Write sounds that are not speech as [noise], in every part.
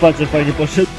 Patrzę, fajnie poszedł.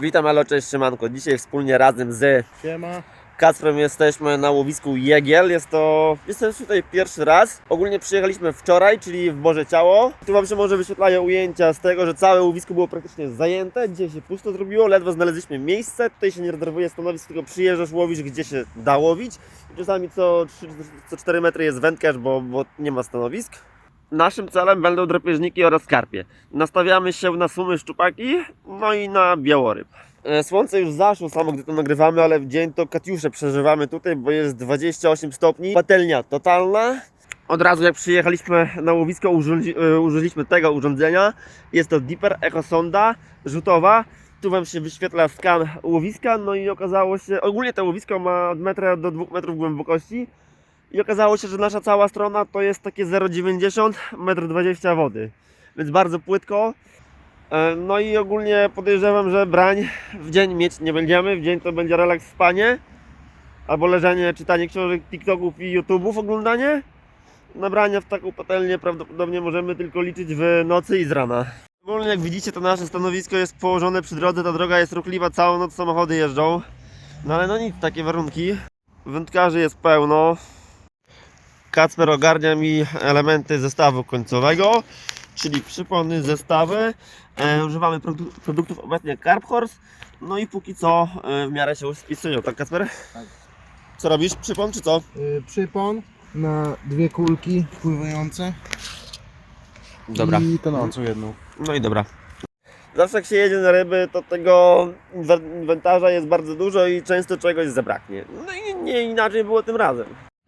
Witam, alo, cześć, Szymanko. Dzisiaj wspólnie razem z Siema. Kacprem jesteśmy na łowisku Jegiel. Jest to. Jestem tutaj pierwszy raz. Ogólnie przyjechaliśmy wczoraj, czyli w Boże Ciało. Tu Wam się może wyświetlają ujęcia z tego, że całe łowisko było praktycznie zajęte. Dzisiaj się pusto zrobiło, ledwo znaleźliśmy miejsce. Tutaj się nie rezerwuje stanowisk, tylko przyjeżdżasz, łowisz gdzie się da łowić. Czasami co, 3, co 4 metry jest wędkarz, bo, bo nie ma stanowisk. Naszym celem będą drapieżniki oraz karpie. Nastawiamy się na sumy szczupaki, no i na białoryb. E, Słońce już zaszło samo, gdy to nagrywamy, ale w dzień to Katiusze przeżywamy tutaj, bo jest 28 stopni. Patelnia totalna. Od razu jak przyjechaliśmy na łowisko e, użyliśmy tego urządzenia. Jest to Dipper Echo Sonda rzutowa. Tu Wam się wyświetla skan łowiska, no i okazało się, ogólnie to łowisko ma od metra do 2 metrów głębokości. I okazało się, że nasza cała strona to jest takie 0,90 1,20 m wody. Więc bardzo płytko. E, No i ogólnie podejrzewam, że brań w dzień mieć nie będziemy. W dzień to będzie relaks spanie. Albo leżenie, czytanie książek, TikToków i YouTube'ów, oglądanie. Nabrania w taką patelnię prawdopodobnie możemy tylko liczyć w nocy i z rana. Ogólnie jak widzicie to nasze stanowisko jest położone przy drodze, ta droga jest ruchliwa, całą noc samochody jeżdżą. No ale no nic, takie warunki. Wędkarzy jest pełno. Kacper ogarnia mi elementy zestawu końcowego, czyli przypony, zestawy. E, używamy produ- produktów obecnie Carp Horse. No i póki co e, w miarę się spisują, tak Kacper? Tak. Co robisz? Przypon czy co? Y, przypon na dwie kulki pływające Dobra. i tonącą jedną. No i dobra. Zawsze jak się jedzie na ryby, to tego inwentarza jest bardzo dużo i często czegoś zabraknie. No i nie inaczej było tym razem.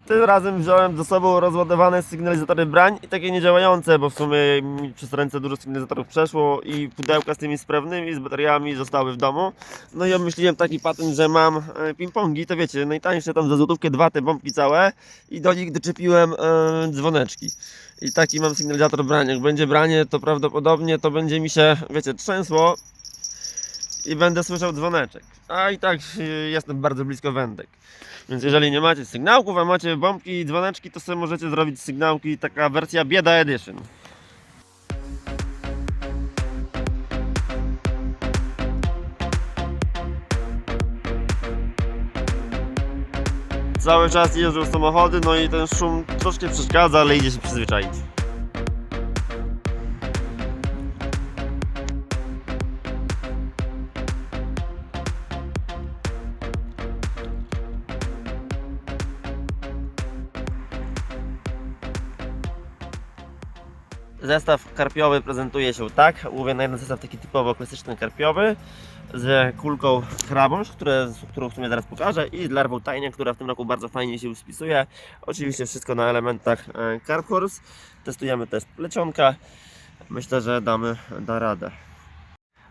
Tym razem wziąłem ze sobą rozładowane sygnalizatory brań i takie niedziałające, bo w sumie mi przez ręce dużo sygnalizatorów przeszło i pudełka z tymi sprawnymi, z bateriami zostały w domu. No i obmyśliłem taki patent, że mam e, ping-pongi, to wiecie, najtańsze tam za złotówkę dwa te bombki całe i do nich doczepiłem e, dzwoneczki. I taki mam sygnalizator brania. Jak będzie branie, to prawdopodobnie to będzie mi się, wiecie, trzęsło i będę słyszał dzwoneczek. A i tak jestem bardzo blisko wędek. Więc jeżeli nie macie sygnałków, a macie bombki i dzwoneczki, to sobie możecie zrobić sygnałki, taka wersja bieda edition. Cały czas jeżdżą samochody, no i ten szum troszkę przeszkadza, ale idzie się przyzwyczaić. Zestaw karpiowy prezentuje się tak. Mówię na jeden zestaw taki typowo klasyczny karpiowy z kulką chrabąż, które, którą w sumie zaraz pokażę i z larwą która w tym roku bardzo fajnie się spisuje. Oczywiście wszystko na elementach e, Carp Horse. Testujemy też plecionka. Myślę, że damy da radę.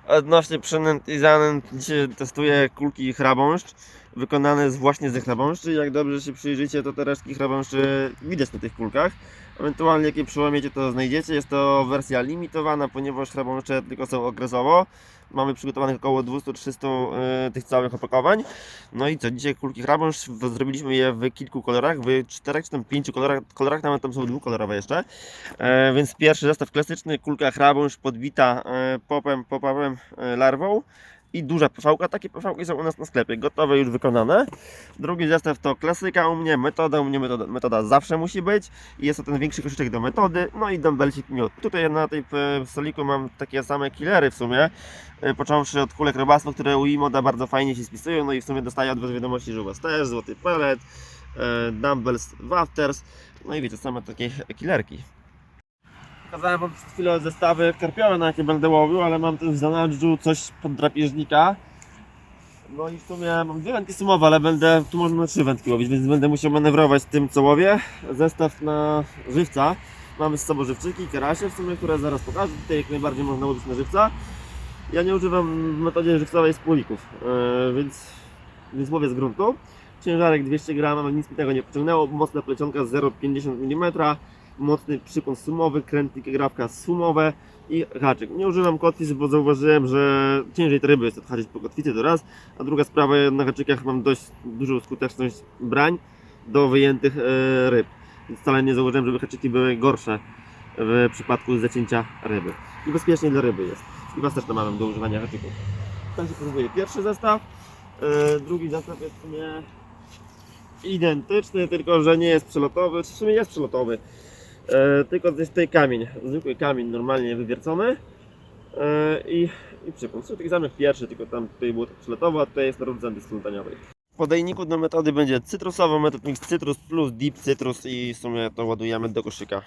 Odnośnie przynęt i zanęt, dzisiaj testuję kulki chrabąszcz wykonane z właśnie ze chrabąszczy. Jak dobrze się przyjrzycie, to te resztki chrabąszczy widać na tych kulkach. Ewentualnie jak je przełamiecie, to znajdziecie. Jest to wersja limitowana, ponieważ chrabąszcze tylko są okresowo. Mamy przygotowanych około 200-300 e, tych całych opakowań. No i co, dzisiaj kulki chrabąszcz, w- zrobiliśmy je w kilku kolorach, w czterech czy tam pięciu kolorach, kolorach nawet tam są dwukolorowe jeszcze. E, więc pierwszy zestaw klasyczny, kulka chrabąszcz podbita e, popem, popawem, e, larwą i duża pv Takie pv są u nas na sklepie, gotowe, już wykonane. Drugi zestaw to klasyka u mnie, metoda u mnie, metoda, metoda zawsze musi być. I jest to ten większy koszyczek do metody, no i dumbbellsik miód. Tutaj na tej e, stoliku mam takie same killery w sumie, e, począwszy od kulek robactwa, które u Imoda bardzo fajnie się spisują, no i w sumie dostaję od Was wiadomości, że u Was też, złoty pellet, e, dumbbells, wafters, no i wiecie, same takie killerki. Pokazałem Wam przed chwilą zestawy karpiowe, na jakie będę łowił, ale mam też w zanadrzu coś pod drapieżnika. No i w sumie mam dwie wędki sumowe, ale będę, tu można na trzy wędki łowić, więc będę musiał manewrować tym co łowię. Zestaw na żywca. Mamy z sobą żywczyki, karasie w sumie, które zaraz pokażę. Tutaj jak najbardziej można łowić na żywca. Ja nie używam w metodzie żywcowej spójników, yy, więc, więc łowię z gruntu. Ciężarek 200 gram, nic mi tego nie pociągnęło. Mocna plecionka 0,50 mm, mocny przypon sumowy, krętnik grawka sumowe i haczyk. Nie używam kotwic, bo zauważyłem, że ciężej te ryby jest odhaczyć po kotwicy to raz, a druga sprawa, na haczykach mam dość dużą skuteczność brań do wyjętych e, ryb. Więc wcale nie zauważyłem, żeby haczyki były gorsze w przypadku zacięcia ryby. I bezpiecznie dla ryby jest. I Was też namawiam do używania haczyków. Tak się prezentuje pierwszy zestaw. E, drugi zestaw jest w sumie identyczny, tylko że nie jest przelotowy, w sumie jest przelotowy. E, tylko jest tutaj kamień, zwykły kamień normalnie wywiercony e, i, i przypon. Są taki zamek pierwszy, tylko tam tutaj było tak przelotowo, a tutaj jest na rodzenty splątaniowej. W podajniku do metody będzie cytrusowy, metod mix cytrus plus deep citrus i w sumie to ładujemy do koszyka.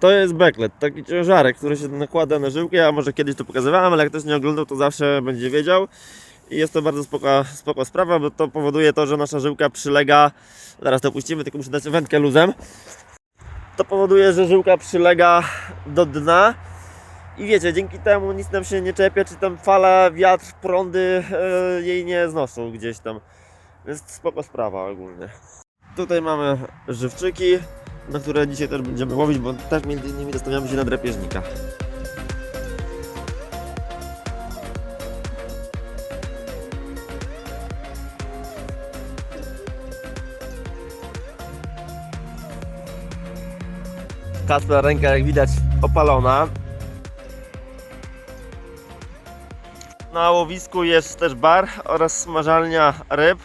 To jest backlet, taki ciężarek, który się nakłada na żyłkę. Ja może kiedyś to pokazywałem, ale jak ktoś nie oglądał, to zawsze będzie wiedział. I jest to bardzo spoko, spoko sprawa, bo to powoduje to, że nasza żyłka przylega. Zaraz to puścimy, tylko muszę dać wędkę luzem. To powoduje, że żyłka przylega do dna. I wiecie, dzięki temu nic nam się nie czepia, czy tam fala, wiatr, prądy e, jej nie znoszą gdzieś tam. Więc spoko sprawa ogólnie. Tutaj mamy żywczyki, na które dzisiaj też będziemy łowić, bo też między innymi dostawiamy się na drapieżnika. Kacpra ręka jak widać opalona. Na łowisku jest też bar oraz smażalnia ryb.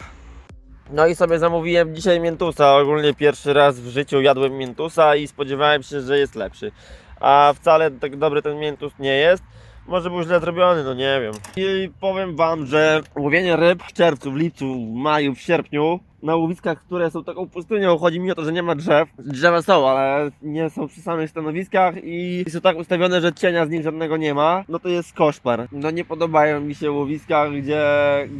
No i sobie zamówiłem dzisiaj miętusa. Ogólnie pierwszy raz w życiu jadłem miętusa i spodziewałem się, że jest lepszy. A wcale tak dobry ten miętus nie jest. Może był źle zrobiony, no nie wiem. I powiem Wam, że łowienie ryb w czerwcu, w lipcu, w maju, w sierpniu na łowiskach, które są taką pustynią, chodzi mi o to, że nie ma drzew. Drzewa są, ale nie są przy samych stanowiskach i są tak ustawione, że cienia z nich żadnego nie ma. No to jest koszmar. No nie podobają mi się łowiska, gdzie,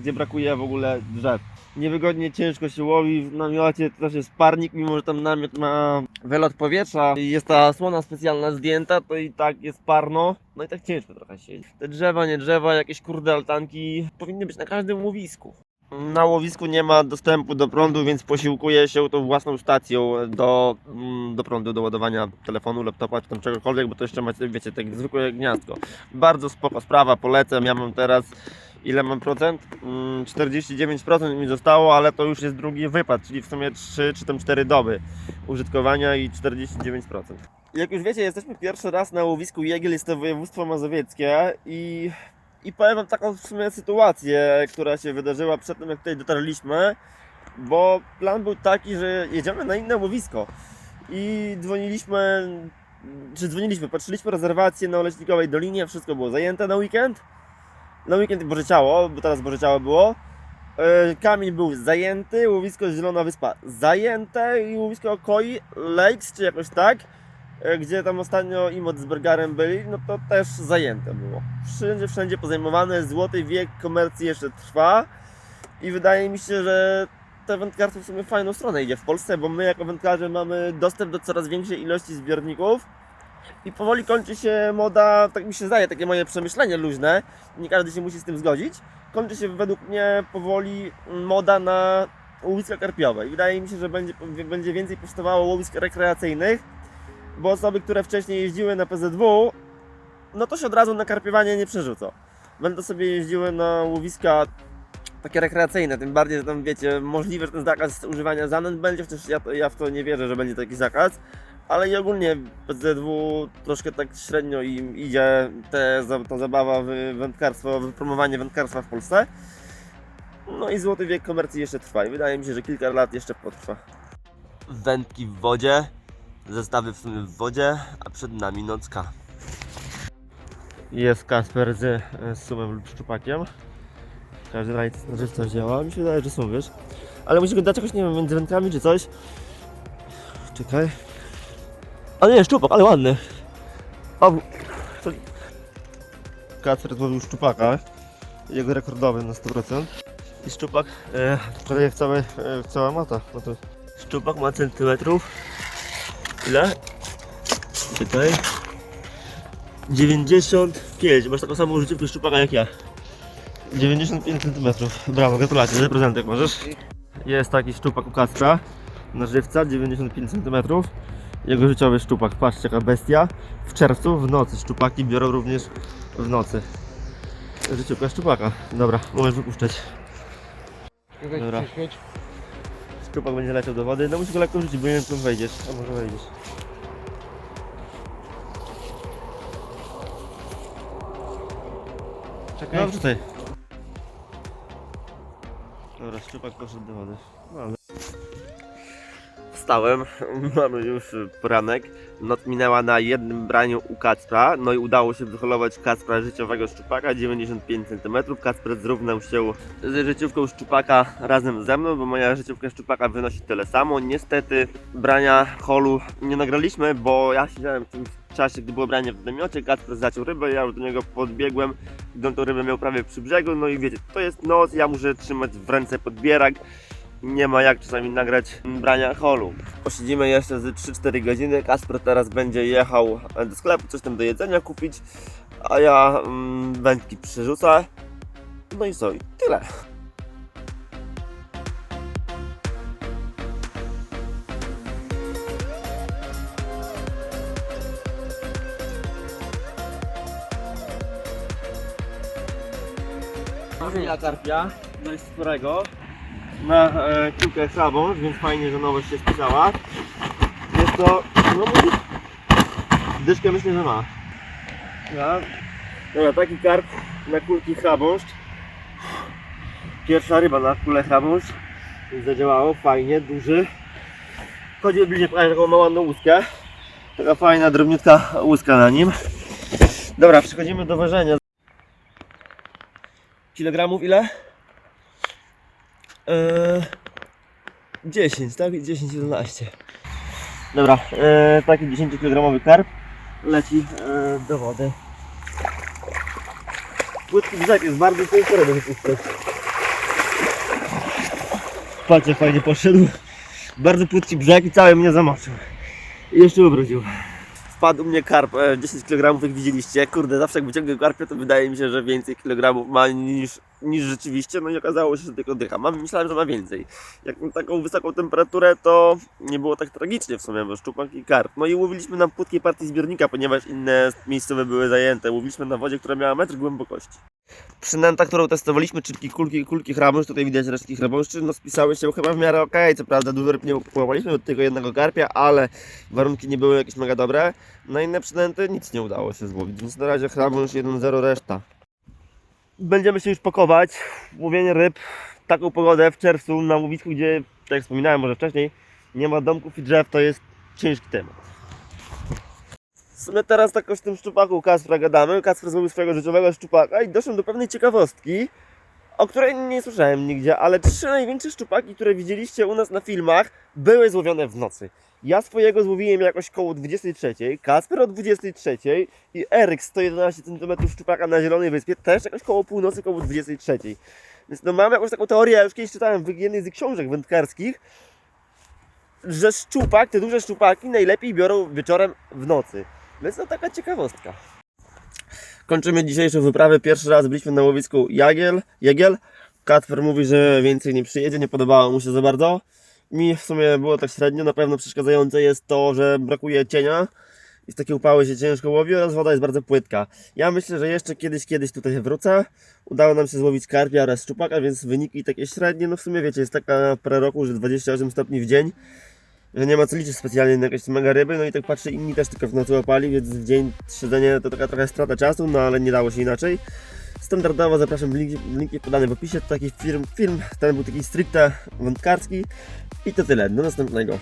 gdzie brakuje w ogóle drzew niewygodnie, ciężko się łowi. W namiocie to też jest parnik, mimo że tam namiot ma wylot powietrza i jest ta słona specjalna zdjęta, to i tak jest parno. No i tak ciężko trochę siedzieć. Te drzewa, nie drzewa, jakieś kurde altanki powinny być na każdym łowisku. Na łowisku nie ma dostępu do prądu, więc posiłkuję się tą własną stacją do, mm, do prądu, do ładowania telefonu, laptopa czy tam czegokolwiek, bo to jeszcze macie, wiecie, tak zwykłe gniazdko. Bardzo spoko sprawa, polecam. Ja mam teraz ile mam procent? Mm, 49% mi zostało, ale to już jest drugi wypad, czyli w sumie 3 czy tam 4 doby użytkowania i 49%. Jak już wiecie, jesteśmy pierwszy raz na łowisku Jegiel, jest to województwo mazowieckie i, i powiem wam taką w sumie sytuację, która się wydarzyła przed tym, jak tutaj dotarliśmy, bo plan był taki, że jedziemy na inne łowisko i dzwoniliśmy, czy dzwoniliśmy, patrzyliśmy rezerwacje na Oleśnikowej Dolinie, wszystko było zajęte na weekend, na weekend Boże Ciało, bo teraz Boże Ciało było. E, Kamień był zajęty, łowisko Zielona Wyspa zajęte i łowisko Koi Lakes, czy jakoś tak, e, gdzie tam ostatnio Imot z Bergarem byli, no to też zajęte było. Wszędzie, wszędzie pozajmowane, złoty wiek komercji jeszcze trwa i wydaje mi się, że te wędkarstwo w sumie w fajną stronę idzie w Polsce, bo my jako wędkarze mamy dostęp do coraz większej ilości zbiorników i powoli kończy się moda, tak mi się zdaje, takie moje przemyślenie luźne, nie każdy się musi z tym zgodzić, kończy się według mnie powoli moda na łowiska karpiowe i wydaje mi się, że będzie, będzie więcej powstawało łowisk rekreacyjnych, bo osoby, które wcześniej jeździły na PZW, no to się od razu na karpiowanie nie przerzucą. Będą sobie jeździły na łowiska takie rekreacyjne, tym bardziej, że tam wiecie, możliwe, że ten zakaz używania zanęt będzie, chociaż ja, ja w to nie wierzę, że będzie taki zakaz. Ale i ogólnie PZW troszkę tak średnio im idzie te, ta zabawa w wędkarstwo, w promowanie wędkarstwa w Polsce. No i złoty wiek komercji jeszcze trwa i wydaje mi się, że kilka lat jeszcze potrwa. Wędki w wodzie, zestawy w sumie w wodzie, a przed nami nocka. Jest Kasper z, z sumem lub szczupakiem. Każdy rajd że coś działa. Mi się wydaje, że są, wiesz. Ale musi go dać jakoś, nie wiem, między wędkami czy coś. Czekaj. A nie, szczupak, ale ładny. O, to... Kacper złowił szczupaka. Jego rekordowy na 100%. I szczupak e, prawie w całe, e, w cała mata. No to szczupak ma centymetrów. Ile? Czekaj. 95. Masz taką samą życiówkę szczupaka jak ja. 95 cm. Brawo, gratulacje, za prezentek możesz. jest taki szczupak u Kacpra na żywca 95 cm. Jego życiowy szczupak, patrzcie jaka bestia. W czerwcu w nocy szczupaki biorą również w nocy. Życiówka szczupaka. Dobra, możesz wypuszczać. Dobra. Szczupak będzie leciał do wody. No musisz go lekko rzucić, bo nie wiem, czy wejdziesz. A może wejdziesz. Czekaj. No wrzucaj. Dobra, szczupak poszedł do wody. Mamy. Wstałem, [laughs] mamy już poranek. Noc minęła na jednym braniu u Kacpra, no i udało się wyholować Kacpra życiowego szczupaka 95 cm. Kacper zrównał się z życiówką szczupaka razem ze mną, bo moja życiówka szczupaka wynosi tyle samo. Niestety brania holu nie nagraliśmy, bo ja siedziałem w tym czasie, gdy było branie w namiocie, Kacper zaciął rybę, ja już do niego podbiegłem, gdy on tą rybę miał prawie przy brzegu, no i wiecie, to jest noc, ja muszę trzymać w ręce podbierak, nie ma jak czasami nagrać brania holu. Posiedzimy jeszcze z 3-4 godziny, Kasper teraz będzie jechał do sklepu, coś tam do jedzenia kupić, a ja mm, wędki przerzucę, no i co, i tyle. Chwila karpia, dość sporego, na e, kulkę chrabą, więc fajnie, że nowość się spisała. Jest to, no mówię, dyszkę myślę, że ma. Ja. Dobra, taki karp na kulki chrabąszcz. Pierwsza ryba na kulę chrabąszcz. Zadziałało, fajnie, duży. Chodzi bliżej pokażę taką małą łuskę. Taka fajna, drobniutka łuska na nim. Dobra, przechodzimy do ważenia. Kilogramów ile? Eee, 10, tak? 10-11. Dobra, eee, taki 10 kg karp leci eee, do wody. Płytki brzeg jest bardzo ciężko ryby wypuszczać. Patrzcie, fajnie poszedł. Bardzo płytki brzeg i cały mnie zamoczył. I jeszcze ubrudził. Wpadł u mnie karp, e, 10 kg jak widzieliście. Kurde, zawsze jak wyciągam karpia, to wydaje mi się, że więcej kilogramów ma niż, niż rzeczywiście. No i okazało się, że tylko dycha. Mam, myślałem, że ma więcej. Jak na taką wysoką temperaturę, to nie było tak tragicznie w sumie, bo szczupak i karp. No i łowiliśmy na płytkiej partii zbiornika, ponieważ inne miejscowe były zajęte. Łowiliśmy na wodzie, która miała metr głębokości. Przynęta, którą testowaliśmy, czyli kulki, kulki chrabąszcz, tutaj widać resztki chrabąszczy, no spisały się chyba w miarę ok. Co prawda dużo ryb nie połowaliśmy od tego jednego karpia, ale warunki nie były jakieś mega dobre. Na inne przynęty nic nie udało się złowić, więc na razie chrabąszcz 1-0 reszta. Będziemy się już pakować. Łowienie ryb w taką pogodę w czerwcu na łowisku, gdzie, tak jak wspominałem może wcześniej, nie ma domków i drzew, to jest ciężki temat. Teraz tak o tym szczupaku Kaspra gadamy. Kasper złowił swojego życiowego szczupaka i doszedłem do pewnej ciekawostki, o której nie słyszałem nigdzie, ale trzy największe szczupaki, które widzieliście u nas na filmach, były złowione w nocy. Ja swojego złowiłem jakoś koło 23, Kasper o 23 i Eryk 111 cm szczupaka na Zielonej Wyspie też jakoś koło północy, koło 23. Więc no mam jakąś taką teorię, ja już kiedyś czytałem w jednej z książek wędkarskich, że szczupak, te duże szczupaki najlepiej biorą wieczorem w nocy. Więc to taka ciekawostka. Kończymy dzisiejszą wyprawę. Pierwszy raz byliśmy na łowisku Jagiel. Jagiel. Katwer mówi, że więcej nie przyjedzie, nie podobało mu się za bardzo. Mi w sumie było tak średnio. Na pewno przeszkadzające jest to, że brakuje cienia. I takie upały się ciężko łowi oraz woda jest bardzo płytka. Ja myślę, że jeszcze kiedyś, kiedyś tutaj wrócę. Udało nam się złowić karpia oraz szczupaka, więc wyniki takie średnie. No w sumie wiecie, jest taka pre roku, że 28 stopni w dzień że nie ma co liczyć specjalnie na jakieś mega ryby, no i tak patrzę, inni też tylko w nocy łapali, więc w dzień siedzenie to taka trochę strata czasu, no ale nie dało się inaczej. Standardowo zapraszam, linki, linki podane w opisie, to taki film, film, ten był taki stricte wędkarski i to tyle, do następnego.